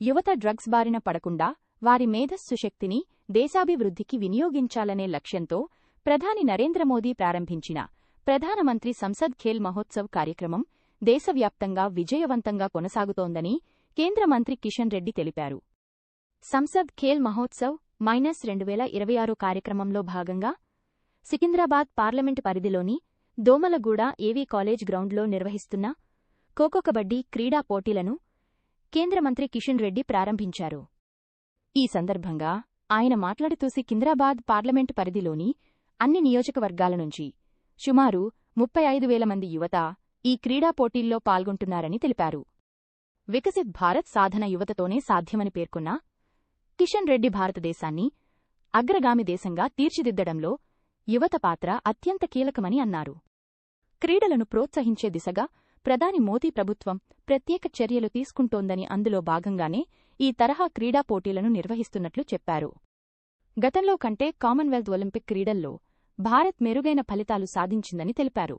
యువత డ్రగ్స్ బారిన పడకుండా వారి మేధస్సు శక్తిని దేశాభివృద్ధికి వినియోగించాలనే లక్ష్యంతో ప్రధాని నరేంద్ర మోదీ ప్రారంభించిన ప్రధానమంత్రి సంసద్ ఖేల్ మహోత్సవ్ కార్యక్రమం దేశవ్యాప్తంగా విజయవంతంగా కొనసాగుతోందని కేంద్ర మంత్రి కిషన్ రెడ్డి తెలిపారు. సంసద్ ఖేల్ మహోత్సవ్ మైనస్ రెండు వేల ఇరవై ఆరు కార్యక్రమంలో భాగంగా సికింద్రాబాద్ పార్లమెంటు పరిధిలోని దోమలగూడ ఏవీ కాలేజ్ గ్రౌండ్లో నిర్వహిస్తున్న ఖోఖో కబడ్డీ క్రీడా పోటీలను కేంద్ర మంత్రి కిషన్ రెడ్డి ప్రారంభించారు. ఈ సందర్భంగా ఆయన మాట్లాడుతూ సికింద్రాబాద్ పార్లమెంటు పరిధిలోని అన్ని నియోజకవర్గాల నుంచి సుమారు ముప్పై ఐదు వేల మంది యువత ఈ క్రీడా పోటీల్లో పాల్గొంటున్నారని తెలిపారు. వికసిత్ భారత్ సాధన యువతతోనే సాధ్యమని పేర్కొన్న కిషన్ రెడ్డి భారతదేశాన్ని అగ్రగామి దేశంగా తీర్చిదిద్దడంలో యువత పాత్ర అత్యంత కీలకమని అన్నారు. క్రీడలను ప్రోత్సహించే దిశగా ప్రధాని మోదీ ప్రభుత్వం ప్రత్యేక చర్యలు తీసుకుంటోందని అందులో భాగంగానే ఈ తరహా క్రీడా పోటీలను నిర్వహిస్తున్నట్లు చెప్పారు. గతంలో కంటే కామన్వెల్త్ ఒలింపిక్ క్రీడల్లో భారత్ మెరుగైన ఫలితాలు సాధించిందని తెలిపారు.